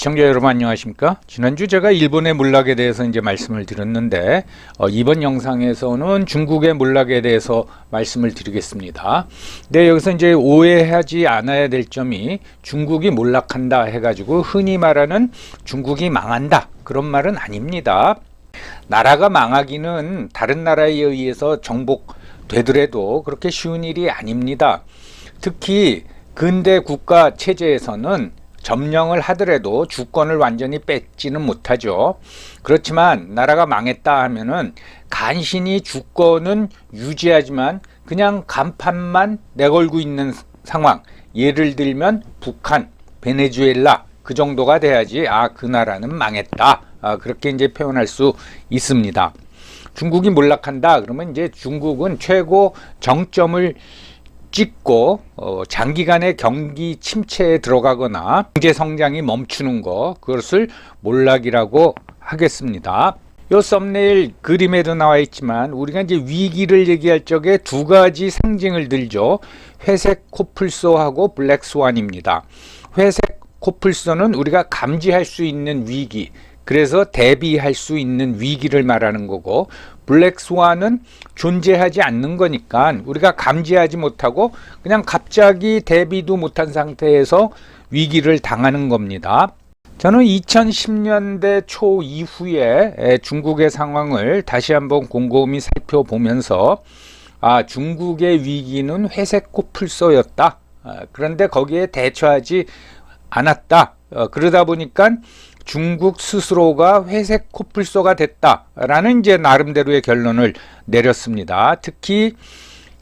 시청자 여러분 안녕하십니까? 지난주 제가 일본의 몰락에 대해서 이제 말씀을 드렸는데 어, 이번 영상에서는 중국의 몰락에 대해서 말씀을 드리겠습니다. 네, 여기서 이제 오해하지 않아야 될 점이 중국이 몰락한다 해가지고 흔히 말하는 중국이 망한다 그런 말은 아닙니다. 나라가 망하기는 다른 나라에 의해서 정복되더라도 그렇게 쉬운 일이 아닙니다. 특히 근대 국가 체제에서는 점령을 하더라도 주권을 완전히 뺏지는 못하죠. 그렇지만 나라가 망했다 하면은 간신히 주권은 유지하지만 그냥 간판만 내걸고 있는 상황. 예를 들면 북한, 베네수엘라 그 정도가 돼야지 아 그 나라는 망했다. 아, 그렇게 이제 표현할 수 있습니다. 중국이 몰락한다 그러면 이제 중국은 최고 정점을 찍고 어, 장기간의 경기 침체에 들어가거나 경제 성장이 멈추는 거 그것을 몰락이라고 하겠습니다. 요 썸네일 그림에도 나와 있지만 우리가 이제 위기를 얘기할 적에 두 가지 상징을 들죠. 회색 코뿔소하고 블랙 스완입니다. 회색 코뿔소는 우리가 감지할 수 있는 위기, 그래서 대비할 수 있는 위기를 말하는 거고 블랙스완은 존재하지 않는 거니까 우리가 감지하지 못하고 그냥 갑자기 대비도 못한 상태에서 위기를 당하는 겁니다. 저는 2010년대 초 이후에 중국의 상황을 다시 한번 곰곰이 살펴보면서 아, 중국의 위기는 회색 코뿔소였다. 아, 그런데 거기에 대처하지 않았다. 어, 그러다 보니까 중국 스스로가 회색 코뿔소가 됐다라는 이제 나름대로의 결론을 내렸습니다. 특히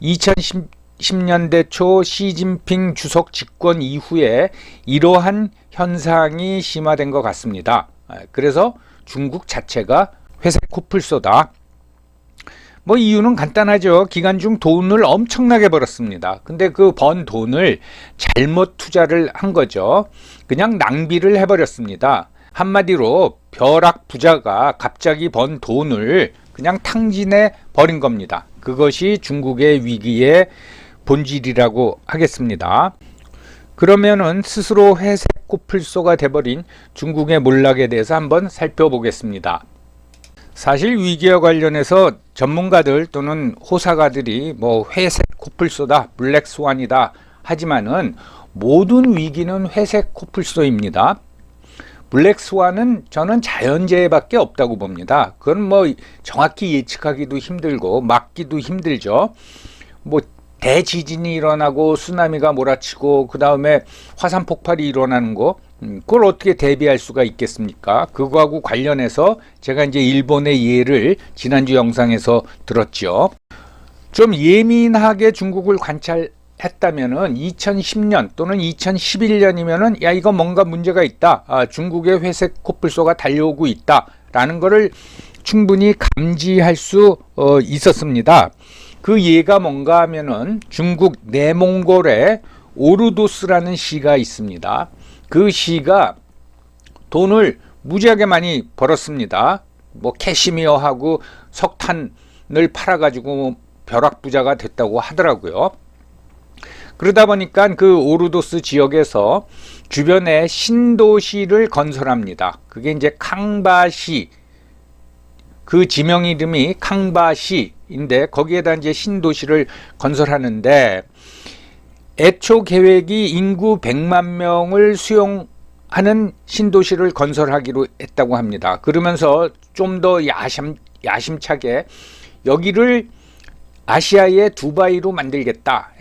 2010년대 초 시진핑 주석 집권 이후에 이러한 현상이 심화된 것 같습니다. 그래서 중국 자체가 회색 코뿔소다. 뭐 이유는 간단하죠. 기간 중 돈을 엄청나게 벌었습니다. 근데 그 번 돈을 잘못 투자를 한 거죠. 그냥 낭비를 해버렸습니다. 한마디로 벼락 부자가 갑자기 번 돈을 그냥 탕진해 버린 겁니다. 그것이 중국의 위기의 본질이라고 하겠습니다. 그러면은 스스로 회색 코뿔소가 돼버린 중국의 몰락에 대해서 한번 살펴보겠습니다. 사실 위기와 관련해서 전문가들 또는 호사가들이 뭐 회색 코뿔소다, 블랙 스완이다 하지만은 모든 위기는 회색 코뿔소입니다. 블랙스완은 저는 자연재해밖에 없다고 봅니다. 그건 뭐 정확히 예측하기도 힘들고 막기도 힘들죠. 뭐 대지진이 일어나고 쓰나미가 몰아치고 그 다음에 화산 폭발이 일어나는 거 음, 그걸 어떻게 대비할 수가 있겠습니까? 그거하고 관련해서 제가 이제 일본의 예를 지난주 영상에서 들었죠. 좀 예민하게 중국을 관찰 했다면은 2010년 또는 2011년이면은 야 이거 뭔가 문제가 있다. 아, 중국의 회색 코뿔소가 달려오고 있다라는 것을 충분히 감지할 수 어, 있었습니다. 그 예가 뭔가 하면은 중국 내몽골의 오르도스라는 시가 있습니다. 그 시가 돈을 무지하게 많이 벌었습니다. 뭐 캐시미어하고 석탄을 팔아가지고 벼락부자가 됐다고 하더라고요. 그러다 보니까 그 오르도스 지역에서 주변에 신도시를 건설합니다. 그게 이제 캉바시 그 지명 이름이 캉바시인데 거기에다 이제 신도시를 건설하는데 애초 계획이 인구 100만 명을 수용하는 신도시를 건설하기로 했다고 합니다. 그러면서 좀 더 야심, 야심차게 여기를 아시아의 두바이로 만들겠다.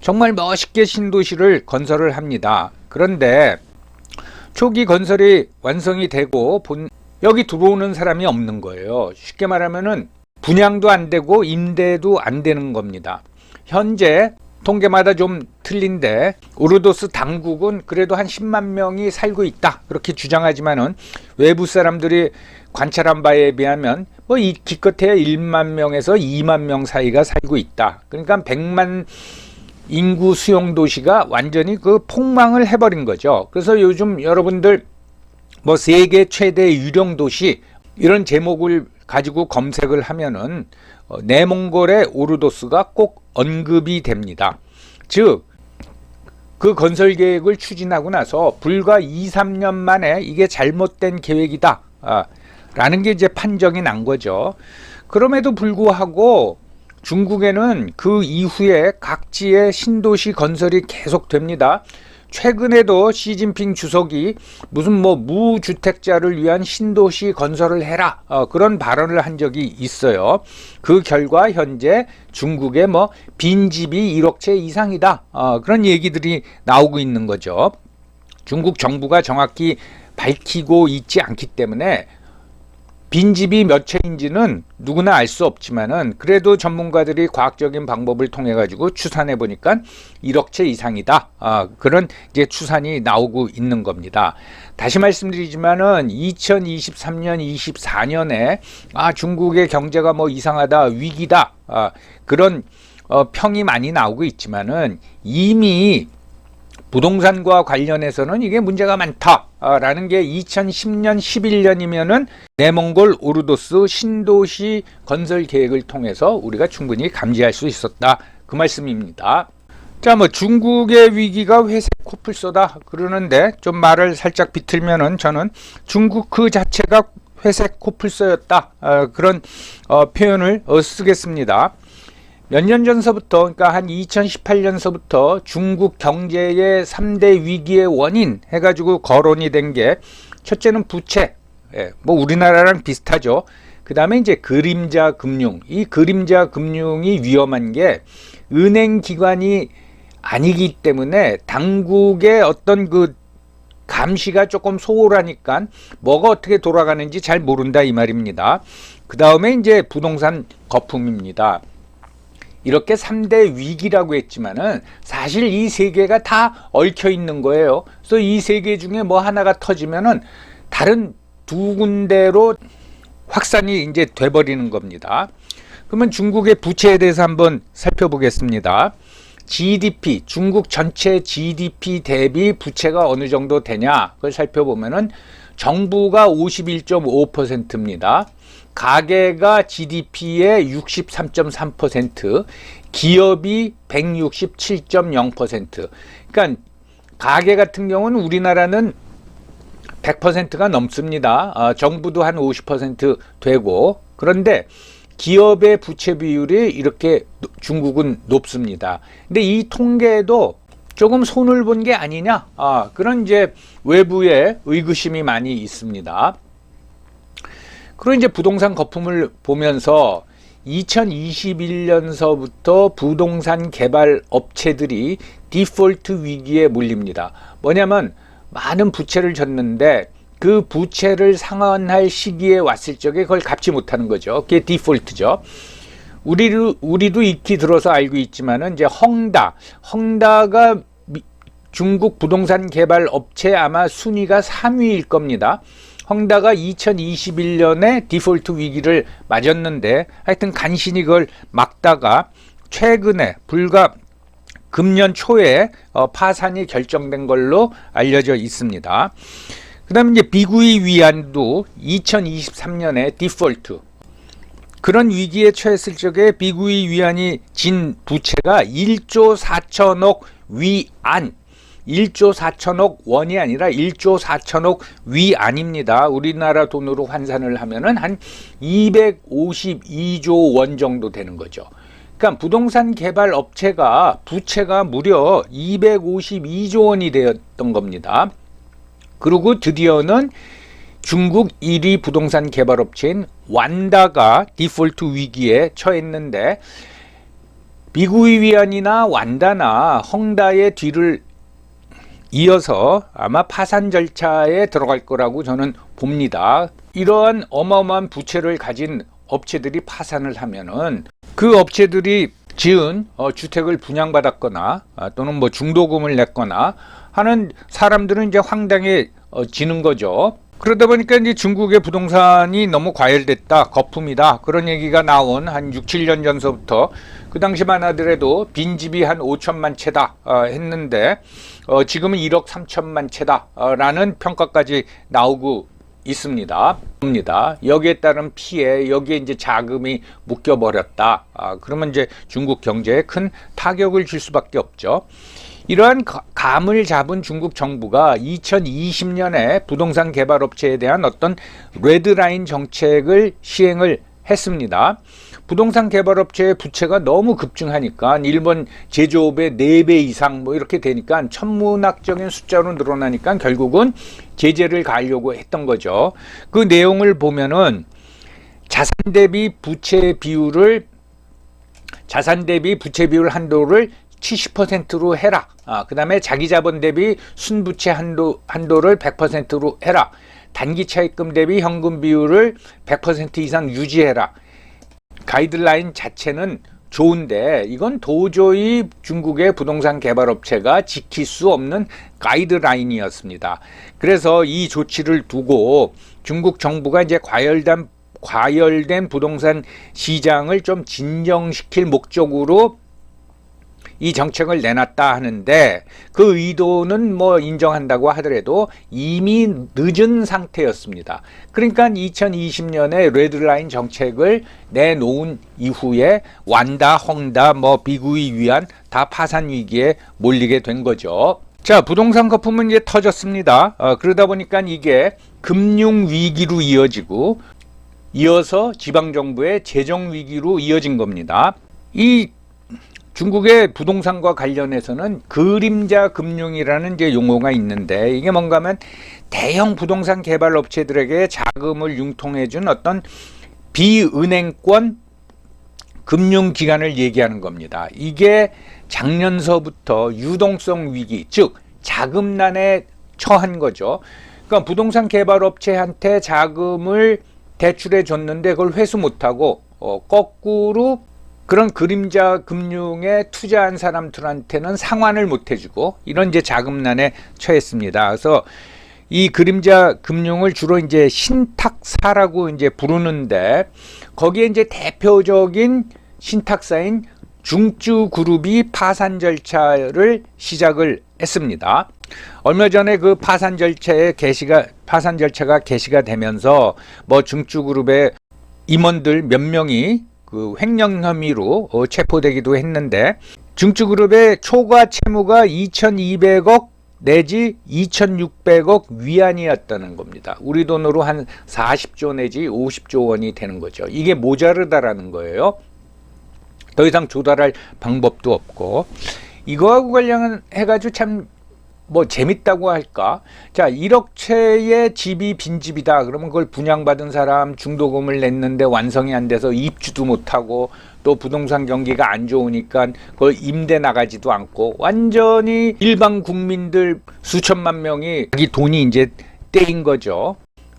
정말 멋있게 신도시를 건설을 합니다. 그런데 초기 건설이 완성이 되고 본, 여기 들어오는 사람이 없는 거예요. 쉽게 말하면은 분양도 안 되고 임대도 안 되는 겁니다. 현재 통계마다 좀 틀린데 우르도스 당국은 그래도 한 10만 명이 살고 있다 그렇게 주장하지만은 외부 사람들이 관찰한 바에 비하면 뭐 이 기껏해야 1만 명에서 2만 명 사이가 살고 있다. 그러니까 100만 인구 수용 도시가 완전히 그 폭망을 해버린 거죠. 그래서 요즘 여러분들 뭐 세계 최대 유령 도시 이런 제목을 가지고 검색을 하면은 어, 내몽골의 오르도스가 꼭 언급이 됩니다. 즉 그 건설 계획을 추진하고 나서 불과 2, 3년 만에 이게 잘못된 계획이다. 아, 라는 게 이제 판정이 난 거죠. 그럼에도 불구하고 중국에는 그 이후에 각지의 신도시 건설이 계속됩니다. 최근에도 시진핑 주석이 무슨 뭐 무주택자를 위한 신도시 건설을 해라 어, 그런 발언을 한 적이 있어요. 그 결과 현재 중국의 뭐 빈집이 1억 채 이상이다 어, 그런 얘기들이 나오고 있는 거죠. 중국 정부가 정확히 밝히고 있지 않기 때문에 빈집이 몇 채인지는 누구나 알 수 없지만은 그래도 전문가들이 과학적인 방법을 통해 가지고 추산해 보니까 1억 채 이상이다. 아, 그런 이제 추산이 나오고 있는 겁니다. 다시 말씀드리지만은 2023년, 24년에 아, 중국의 경제가 뭐 이상하다, 위기다. 아, 그런 어, 평이 많이 나오고 있지만은 이미 부동산과 관련해서는 이게 문제가 많다 라는 게 2010년 11년이면은 내몽골 오르도스 신도시 건설 계획을 통해서 우리가 충분히 감지할 수 있었다 그 말씀입니다. 자, 뭐 중국의 위기가 회색 코뿔소다 그러는데 좀 말을 살짝 비틀면은 저는 중국 그 자체가 회색 코뿔소였다 어, 그런 어, 표현을 어, 쓰겠습니다. 몇 년 전서부터 그러니까 한 2018년서부터 중국 경제의 3대 위기의 원인 해가지고 거론이 된 게 첫째는 부채 예, 뭐 우리나라랑 비슷하죠. 그 다음에 이제 그림자 금융. 이 그림자 금융이 위험한 게 은행 기관이 아니기 때문에 당국의 어떤 그 감시가 조금 소홀하니까 뭐가 어떻게 돌아가는지 잘 모른다 이 말입니다. 그 다음에 이제 부동산 거품입니다. 이렇게 3대 위기라고 했지만은 사실 이 세 개가 다 얽혀 있는 거예요. 그래서 이 세 개 중에 뭐 하나가 터지면은 다른 두 군데로 확산이 이제 돼버리는 겁니다. 그러면 중국의 부채에 대해서 한번 살펴보겠습니다. GDP, 중국 전체 GDP 대비 부채가 어느 정도 되냐, 그걸 살펴보면은 정부가 51.5%입니다. 가계가 GDP의 63.3%, 기업이 167.0%. 그러니까 가계 같은 경우는 우리나라는 100%가 넘습니다. 어, 정부도 한 50% 되고 그런데 기업의 부채 비율이 이렇게 중국은 높습니다. 근데 이 통계도 조금 손을 본 게 아니냐? 아, 그런 이제 외부의 의구심이 많이 있습니다. 그리고 이제 부동산 거품을 보면서 2021년서부터 부동산 개발 업체들이 디폴트 위기에 몰립니다. 뭐냐면 많은 부채를 졌는데 그 부채를 상환할 시기에 왔을 적에 그걸 갚지 못하는 거죠. 그게 디폴트죠. 우리도 우리도 익히 들어서 알고 있지만은 이제 헝다, 헝다가 미, 중국 부동산 개발 업체 아마 순위가 3위일 겁니다. 헝다가 2021년에 디폴트 위기를 맞았는데 하여튼 간신히 그걸 막다가 최근에 불과 금년 초에 어, 파산이 결정된 걸로 알려져 있습니다. 그 다음에 이제 비구이 위안도 2023년에 디폴트 그런 위기에 처했을 적에 비구이 위안이 진 부채가 1조 4천억 위안 1조 4천억 원이 아니라 1조 4천억 위안입니다. 우리나라 돈으로 환산을 하면은 한 252조 원 정도 되는 거죠. 그러니까 부동산 개발 업체가 부채가 무려 252조 원이 되었던 겁니다. 그리고 드디어는 중국 1위 부동산 개발 업체인 완다가 디폴트 위기에 처했는데 미국의 위안이나 완다나 헝다의 뒤를 이어서 아마 파산 절차에 들어갈 거라고 저는 봅니다. 이러한 어마어마한 부채를 가진 업체들이 파산을 하면은 그 업체들이 지은 어, 주택을 분양받았거나 아, 또는 뭐 중도금을 냈거나 하는 사람들은 이제 황당해지는 거죠. 그러다 보니까 이제 중국의 부동산이 너무 과열됐다, 거품이다 그런 얘기가 나온 한 6, 7년 전서부터 그 당시만 하더라도 빈집이 한 5천만 채다 어, 했는데 어, 지금은 1억 3천만 채다라는 어, 평가까지 나오고 있습니다. 여기에 따른 피해, 여기에 이제 자금이 묶여 버렸다. 아, 그러면 이제 중국 경제에 큰 타격을 줄 수밖에 없죠. 이러한 가- 감을 잡은 중국 정부가 2020년에 부동산 개발 업체에 대한 어떤 레드라인 정책을 시행을 했습니다. 부동산 개발 업체의 부채가 너무 급증하니까 일본 제조업의 4배 이상 뭐 이렇게 되니까 천문학적인 숫자로 늘어나니까 결국은 제재를 가하려고 했던 거죠. 그 내용을 보면은 자산 대비 부채 비율을 자산 대비 부채 비율 한도를 70%로 해라. 아, 그 다음에 자기 자본 대비 순부채 한도 한도를 100%로 해라. 단기 차입금 대비 현금 비율을 100% 이상 유지해라. 가이드라인 자체는 좋은데 이건 도저히 중국의 부동산 개발 업체가 지킬 수 없는 가이드라인이었습니다. 그래서 이 조치를 두고 중국 정부가 이제 과열된 과열된 부동산 시장을 좀 진정시킬 목적으로 이 정책을 내놨다 하는데 그 의도는 뭐 인정한다고 하더라도 이미 늦은 상태였습니다. 그러니까 2020년에 레드라인 정책을 내놓은 이후에 완다, 헝다, 뭐 비구이 위안 다 파산 위기에 몰리게 된 거죠. 자, 부동산 거품은 이제 터졌습니다. 어, 그러다 보니까 이게 금융 위기로 이어지고 이어서 지방 정부의 재정 위기로 이어진 겁니다. 이 중국의 부동산과 관련해서는 그림자 금융이라는 이제 용어가 있는데 이게 뭔가 하면 대형 부동산 개발 업체들에게 자금을 융통해 준 어떤 비은행권 금융 기관을 얘기하는 겁니다. 이게 작년서부터 유동성 위기, 즉 자금난에 처한 거죠. 그러니까 부동산 개발 업체한테 자금을 대출해 줬는데 그걸 회수 못하고 어, 거꾸로 그런 그림자 금융에 투자한 사람들한테는 상환을 못 해주고 이런 이제 자금난에 처했습니다. 그래서 이 그림자 금융을 주로 이제 신탁사라고 이제 부르는데 거기에 이제 대표적인 신탁사인 중주그룹이 파산 절차를 시작을 했습니다. 얼마 전에 그 파산 절차에 개시가 파산 절차가 개시가 되면서 뭐 중주그룹의 임원들 몇 명이 그 횡령 혐의로 어, 체포되기도 했는데 중주그룹의 초과 채무가 2,200억 내지 2,600억 위안이었다는 겁니다. 우리 돈으로 한 40조 내지 50조 원이 되는 거죠. 이게 모자르다라는 거예요. 더 이상 조달할 방법도 없고 이거하고 관련해 가지고 참 뭐 재밌다고 할까? 자, 1억 채의 집이 빈집이다. 그러면 그걸 분양받은 사람 중도금을 냈는데 완성이 안 돼서 입주도 못하고 또 부동산 경기가 안 좋으니까 그걸 임대 나가지도 않고 완전히 일반 국민들 수천만 명이 자기 돈이 이제 떼인 거죠.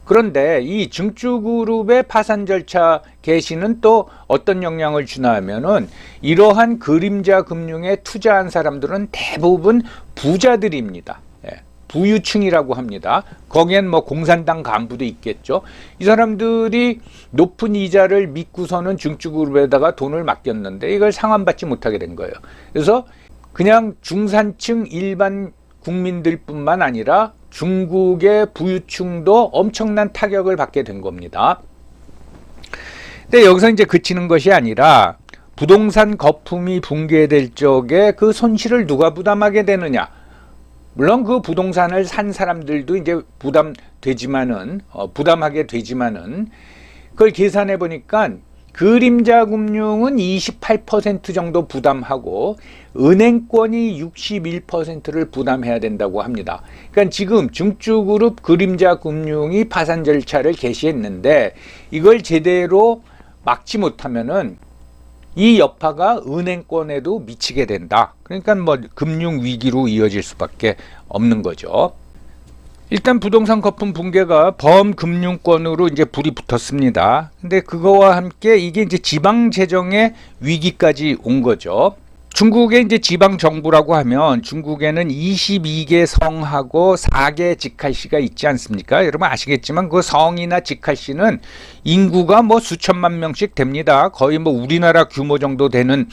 그런데 이 증주그룹의 파산 절차 개시는 또 어떤 영향을 주나 하면은 이러한 그림자 금융에 투자한 사람들은 대부분 부자들입니다. 예, 부유층이라고 합니다. 거기엔 뭐 공산당 간부도 있겠죠. 이 사람들이 높은 이자를 믿고서는 증주그룹에다가 돈을 맡겼는데 이걸 상환받지 못하게 된 거예요. 그래서 그냥 중산층 일반 국민들뿐만 아니라 중국의 부유층도 엄청난 타격을 받게 된 겁니다. 근데 여기서 이제 그치는 것이 아니라 부동산 거품이 붕괴될 적에 그 손실을 누가 부담하게 되느냐? 물론 그 부동산을 산 사람들도 이제 부담되지만은 어, 부담하게 되지만은 그걸 계산해 보니까 그림자 금융은 28% 정도 부담하고 은행권이 61%를 부담해야 된다고 합니다. 그러니까 지금 중주그룹 그림자 금융이 파산 절차를 개시했는데 이걸 제대로 막지 못하면은 이 여파가 은행권에도 미치게 된다. 그러니까 뭐 금융 위기로 이어질 수밖에 없는 거죠. 일단 부동산 거품 붕괴가 범금융권으로 이제 불이 붙었습니다. 근데 그거와 함께 이게 이제 지방 재정의 위기까지 온 거죠. 중국의 이제 지방 정부라고 하면 중국에는 22개 성하고 4개 직할시가 있지 않습니까? 여러분 아시겠지만 그 성이나 직할시는 인구가 뭐 수천만 명씩 됩니다. 거의 뭐 우리나라 규모 정도 되는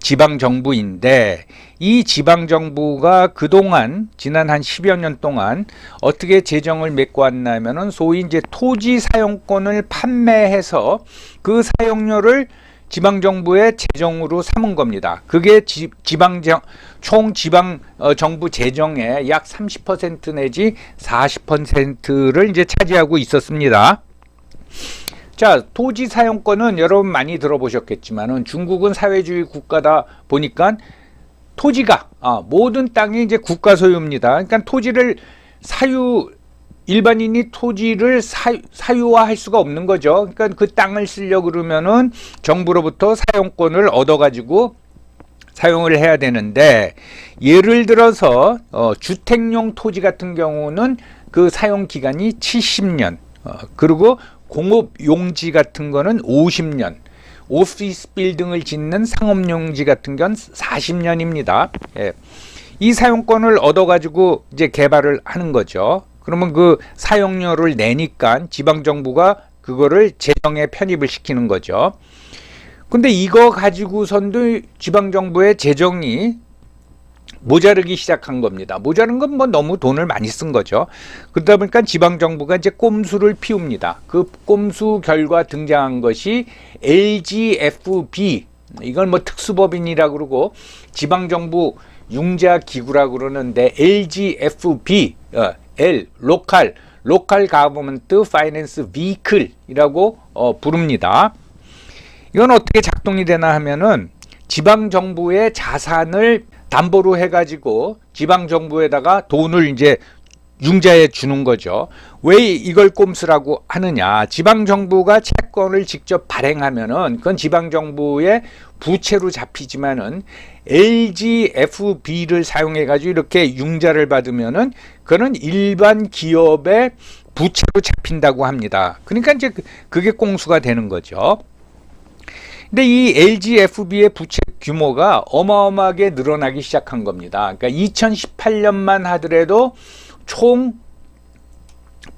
지방 정부인데 이 지방 정부가 그동안 지난 한 10여 년 동안 어떻게 재정을 메꿔 왔냐면은 소위 이제 토지 사용권을 판매해서 그 사용료를 지방 정부의 재정으로 삼은 겁니다. 그게 지, 지방 정, 총 지방 어, 정부 재정의 약 30% 내지 40%를 이제 차지하고 있었습니다. 자, 토지 사용권은 여러분 많이 들어보셨겠지만은 중국은 사회주의 국가다 보니까 토지가 아, 모든 땅이 이제 국가 소유입니다. 그러니까 토지를 사유 일반인이 토지를 사유, 사유화할 수가 없는 거죠. 그러니까 그 땅을 쓰려 그러면은 정부로부터 사용권을 얻어가지고 사용을 해야 되는데 예를 들어서 어, 주택용 토지 같은 경우는 그 사용 기간이 70년 어, 그리고 공업 용지 같은 거는 50년 오피스 빌딩을 짓는 상업 용지 같은 건 40년입니다. 예. 이 사용권을 얻어가지고 이제 개발을 하는 거죠. 그러면 그 사용료를 내니까 지방 정부가 그거를 재정에 편입을 시키는 거죠. 근데 이거 가지고선도 지방 정부의 재정이 모자르기 시작한 겁니다. 모자른 건 뭐 너무 돈을 많이 쓴 거죠. 그러다 보니까 지방 정부가 이제 꼼수를 피웁니다. 그 꼼수 결과 등장한 것이 LGFB 이걸 뭐 특수법인이라 그러고 지방 정부 융자 기구라 그러는데 LGFB 어, L 로컬 로컬 가버먼트 파이낸스 비클이라고 어, 부릅니다. 이건 어떻게 작동이 되나 하면은 지방 정부의 자산을 담보로 해가지고 지방 정부에다가 돈을 이제 융자해 주는 거죠. 왜 이걸 꼼수라고 하느냐? 지방 정부가 채권을 직접 발행하면은 그건 지방 정부의 부채로 잡히지만은 LGFB를 사용해 가지고 이렇게 융자를 받으면은 그는 일반 기업의 부채로 잡힌다고 합니다. 그러니까 이제 그- 그게 꼼수가 되는 거죠. 근데 이 LGFB의 부채 규모가 어마어마하게 늘어나기 시작한 겁니다. 그러니까 2018년만 하더라도 총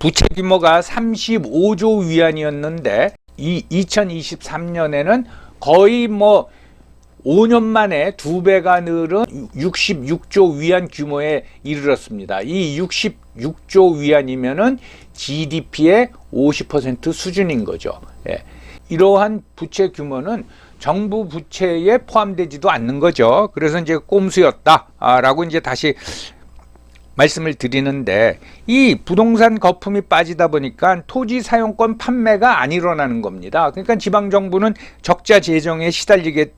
부채 규모가 35조 위안이었는데 이 2023년에는 거의 뭐 5년 만에 두 배가 늘은 66조 위안 규모에 이르렀습니다. 이 66조 위안이면은 GDP의 50% 수준인 거죠. 예. 이러한 부채 규모는 정부 부채에 포함되지도 않는 거죠. 그래서 이제 꼼수였다라고 이제 다시 말씀을 드리는데 이 부동산 거품이 빠지다 보니까 토지 사용권 판매가 안 일어나는 겁니다. 그러니까 지방 정부는 적자 재정에 시달리게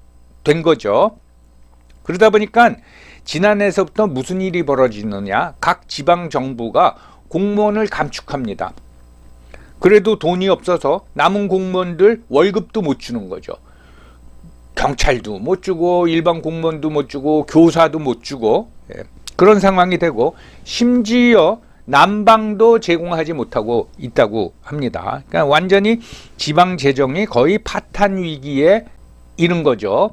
된 거죠. 그러다 보니까 지난해서부터 무슨 일이 벌어지느냐? 각 지방 정부가 공무원을 감축합니다. 그래도 돈이 없어서 남은 공무원들 월급도 못 주는 거죠. 경찰도 못 주고 일반 공무원도 못 주고 교사도 못 주고 예, 그런 상황이 되고 심지어 난방도 제공하지 못하고 있다고 합니다. 그러니까 완전히 지방 재정이 거의 파탄 위기에 이른 거죠.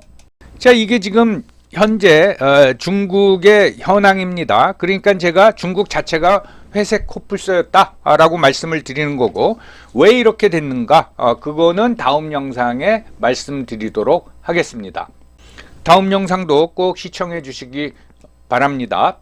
자, 이게 지금 현재 어, 중국의 현황입니다. 그러니까 제가 중국 자체가 회색 코뿔소였다라고 말씀을 드리는 거고 왜 이렇게 됐는가? 어, 그거는 다음 영상에 말씀드리도록 하겠습니다. 다음 영상도 꼭 시청해 주시기 바랍니다.